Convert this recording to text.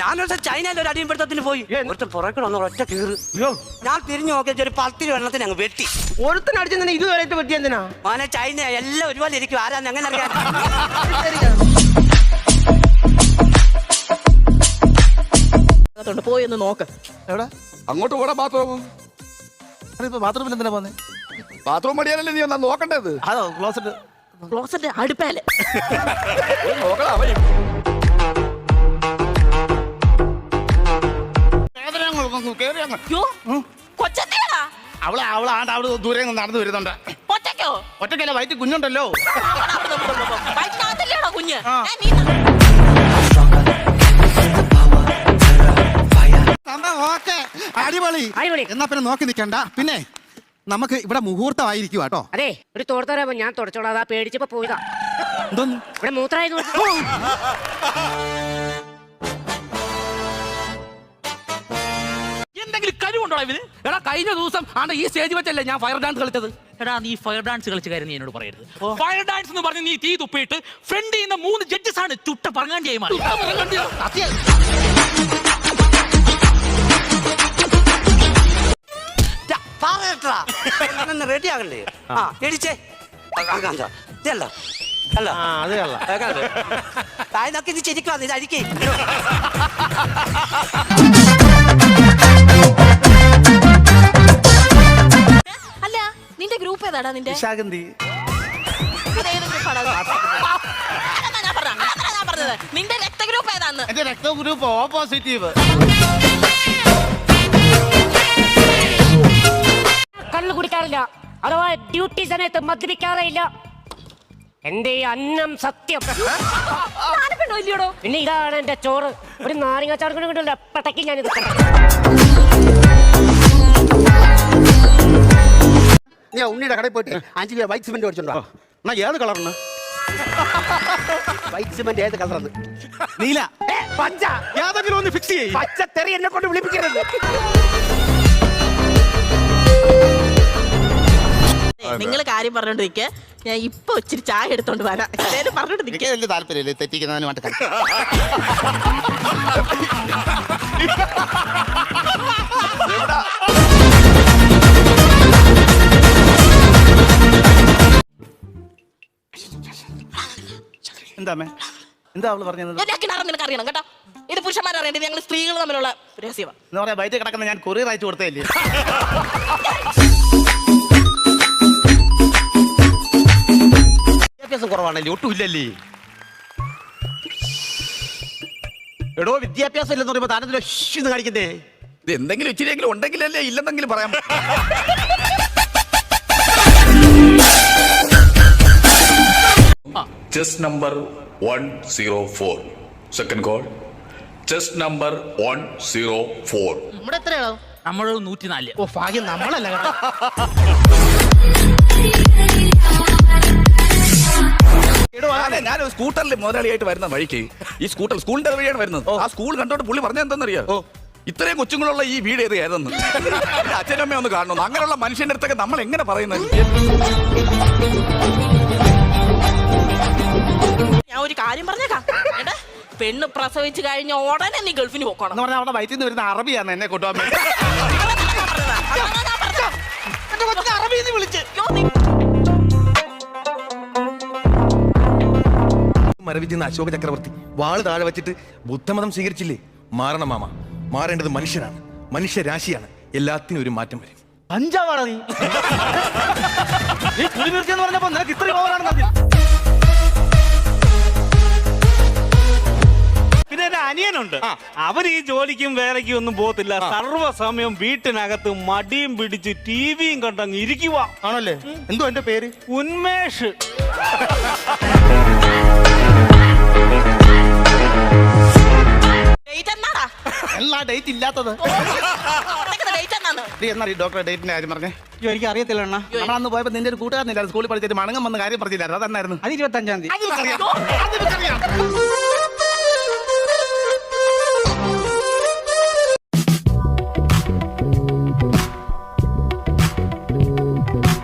ഞാനൊരു ചൈനയിൽ ഒരു അടിയപ്പെടുത്തത്തിന് പോയി. ഒരുത്തൻ പുറകിൽ ഒന്ന് ഒറ്റ കീറ്. ഞാൻ തിരിഞ്ഞു നോക്കിയ ഒരു പത്ത് വെള്ളത്തിന് അങ്ങ് വെട്ടി. ഒരുത്തൻ അടിച്ചെന്നെ ഇതുവരെ പറ്റി എന്തിനാ? മോനെ ചൈന എല്ലാം ഒരുപോലെ ഇരിക്കും. ആരാന്ന് അങ്ങനെ അറിയാൻ? അകത്തോട്ട് പോയി ഒന്ന് നോക്ക്. എവിടെ അങ്ങോട്ട് പോടാ ബാത്റൂം ബാത്റൂമിൽ എന്തിനാ പോന്നെ? ബാത്റൂം പടിയാനല്ലേ നീ ഒന്നാ നോക്കണ്ടത് അതോ. Closet closet അടുപ്പേൽ. അവർ അവളെ അവളെ ആണ്ട് അവിടെ ദൂരെ നിന്ന് നടന്നു വരുന്നുണ്ട്. ഒറ്റയ്ക്കോ? ഒറ്റയ്ക്കല്ല വൈറ്റ് കുഞ്ഞുണ്ടല്ലോ. കുഞ്ഞ്? അടിപൊളി. അടിപൊളി. എന്നാ പിന്നെ നോക്കി നിൽക്കണ്ട പിന്നെ? നമുക്ക് ഇവിടെ മുഹൂർത്തമായിരിക്കും കേട്ടോ. അതെ ഒരു തോർത്തരാമോ ഞാൻ തുടച്ചോളാം. അതാ പേടിച്ചപ്പോ പോയതാ. എന്തോന്ന്? ഇവിടെ മൂത്രായത് എന്തെങ്കിലും കഴിവുണ്ടോ ഇവന് എടാ കഴിഞ്ഞ ദിവസം ആണ്ട് ഈ സ്റ്റേജ് വെച്ചല്ലേ ഞാൻ ഫയർ ഡാൻസ് കളിച്ചത്? എടാ നീ ഫയർ ഡാൻസ് കളിച്ച കാര്യം നീ എന്നോട് പറയരുത്. ഫയർ ഡാൻസ് എന്ന് പറഞ്ഞ് നീ തീ തുപ്പിയിട്ട് ഫ്രണ്ട് ചെയ്യുന്ന മൂന്ന് ജഡ്ജസ് ആണ് ചുട്ട പറങ്ങാൻ മാറി. പറയട്ടാ റെഡി ആകണ്ടേ ആ. എടിച്ചേ ഇതല്ല അല്ല ആ അത് കള്ള ഇത് ഇത് അല്ല നിന്റെ ഗ്രൂപ്പ് ഏതാടാ നിന്റെ? നിശാഗന്ധി അതേത് ഗ്രൂപ്പാടാ അത്? അതെന്നാ ഞാൻ പറഞ്ഞത്, ഞാൻ പറഞ്ഞത്. നിന്റെ രക്തഗ്രൂപ്പ് ഏതാന്ന്? എന്റെ രക്ത ഗ്രൂപ്പ് ഓ പോസിറ്റീവ് കള്ളു കുടിക്കാറില്ല. അഥവാ ഡ്യൂട്ടി സമയത്ത് മദ്യപിക്കാറേ ഇല്ല എന്റെ ഈ അന്നം സത്യം? ഇല്ലയോടോ? പിന്നെ ഇതാണ് എന്റെ ചോറ്. ഒരു നാരങ്ങ ചാർക്കണ കിട്ടില്ല പടക്കി ഞാൻ ഇത് നീ ഉണ്ണിയുടെ കടയിൽ പോയിട്ട് അഞ്ചു കിലോ വൈറ്റ് സിമെന്റ് മേടിച്ചോണ്ടോ എന്നാ ഏത് കളറാണ് വൈറ്റ് സിമെന്റ് ഏത് കളറാണ് നീല. പച്ച. ഏതെങ്കിലും ഒന്ന് ഫിക്സ് ചെയ്യും. പച്ചത്തെറി എന്നെ കൊണ്ട് വിളിപ്പിക്കരുത്. നിങ്ങൾ കാര്യം പറഞ്ഞോണ്ടിരിക്കെ. ഞാൻ ഇപ്പൊ ഇച്ചിരി ചായ എടുത്തോണ്ട് വരാം. എന്തേലും പറഞ്ഞോണ്ട് നിൽക്കുക എനിക്ക് വലിയ താല്പര്യമില്ല തെറ്റിക്കുന്നതിന് മാറ്റം കളിക്കാം എന്താ എന്താ അവൾ പറഞ്ഞത്? എനിക്ക് നിനക്ക് അറിയണം കേട്ടോ? ഇത് പുരുഷന്മാരറിയേണ്ടത് ഞങ്ങൾ സ്ത്രീകൾ തമ്മിലുള്ള രഹസ്യമാണ് എന്ന് പറയാ ബൈറ്റ് കിടക്കുന്ന ഞാൻ കൊറിയർ അയച്ചു കൊടുത്തല്ലേ കുറവാണല്ലേ ഒട്ടും ഇല്ലല്ലേ എടോ വിദ്യാഭ്യാസം ഇല്ലെന്ന് പറയുമ്പോ താനെന്തിനാ എന്ന് കാണിക്കുന്നേ? ഇത് എന്തെങ്കിലും ഇച്ചിരിയെങ്കിലും ഉണ്ടെങ്കിലല്ലേ ഇല്ലെന്നെങ്കിലും പറയാം. Chest number 104. Second call. Chest number 104. നമ്മുടെ എത്രയാണോ നമ്മളൊരു നൂറ്റിനാല്. ഓ ഭാഗ്യം നമ്മളല്ല കേട്ടോ. അതെ ഞാൻ ഒരു സ്കൂട്ടറിൽ മുതലാളിയായിട്ട് വരുന്ന വഴിക്ക് ഈ സ്കൂട്ടർ സ്കൂളിന്റെ വഴിയാണ് വരുന്നത്. ആ സ്കൂൾ കണ്ടോട്ട് പുള്ളി പറഞ്ഞ എന്താണെന്നറിയോ? ഇത്രയും കൊച്ചുങ്ങളുള്ള ഈ വീട് ഏത് ഏതെന്ന്? അച്ഛനമ്മ അച്ഛനും ഒന്ന് കാണണം അങ്ങനെയുള്ള മനുഷ്യന്റെ അടുത്തൊക്കെ നമ്മൾ എങ്ങനെ പറയുന്നത്? ഞാൻ ഒരു കാര്യം പറഞ്ഞേക്കാം. പെണ്ണ് പ്രസവിച്ച് കഴിഞ്ഞ ഉടനെ നീ ഗൾഫിന് പോക്കണം. എന്ന് പറഞ്ഞാൽ അവിടെ വയറ്റിൽ നിന്ന് വരുന്ന അറബിയാണ് എന്നെ കൊണ്ടുപോകാൻ മരവിക്കുന്ന അശോക ചക്രവർത്തി. വാൾ താഴെ വെച്ചിട്ട് ബുദ്ധമതം സ്വീകരിച്ചില്ലേ? മാറണം മാമ. മാറേണ്ടത് മനുഷ്യനാണ് മനുഷ്യരാശിയാണ്. എല്ലാത്തിനും ഒരു മാറ്റം വരും. അഞ്ചാവാടാ നീ. നീ എന്ന് പറഞ്ഞപ്പോ നിനക്ക് ഇത്രയും ഓവറാണെന്ന് പിന്നെ എന്റെ അനിയനുണ്ട്. അവൻ ഈ ജോലിക്കും വേലയ്ക്കും ഒന്നും പോകത്തില്ല. സർവസമയം വീട്ടിനകത്ത് മടിയും പിടിച്ച് ടിവിയും കണ്ടങ്ങ് ഇരിക്കുക ആണല്ലേ? എന്തോ എന്റെ പേര്? ഉന്മേഷ്. എല്ലാ ഡേറ്റ് ഇല്ലാത്തത്. ഡേറ്റ് എന്നാണ് എന്നാ ഡോക്ടറെ ഡേറ്റിന്റെ കാര്യം പറഞ്ഞേ. എനിക്ക് അറിയത്തില്ല അണ്ണാ. നമ്മൾ അന്ന് പോയപ്പോ നിന്റെ ഒരു കൂട്ടുകാരനില്ലായിരുന്നു. സ്കൂളിൽ പഠിച്ചിട്ട് മണങ്ങം വന്ന കാര്യം പറഞ്ഞില്ലായിരുന്നു. അതെന്നായിരുന്നു? അത് ഇരുപത്തഞ്ചാം തീയതി അത്. അത്.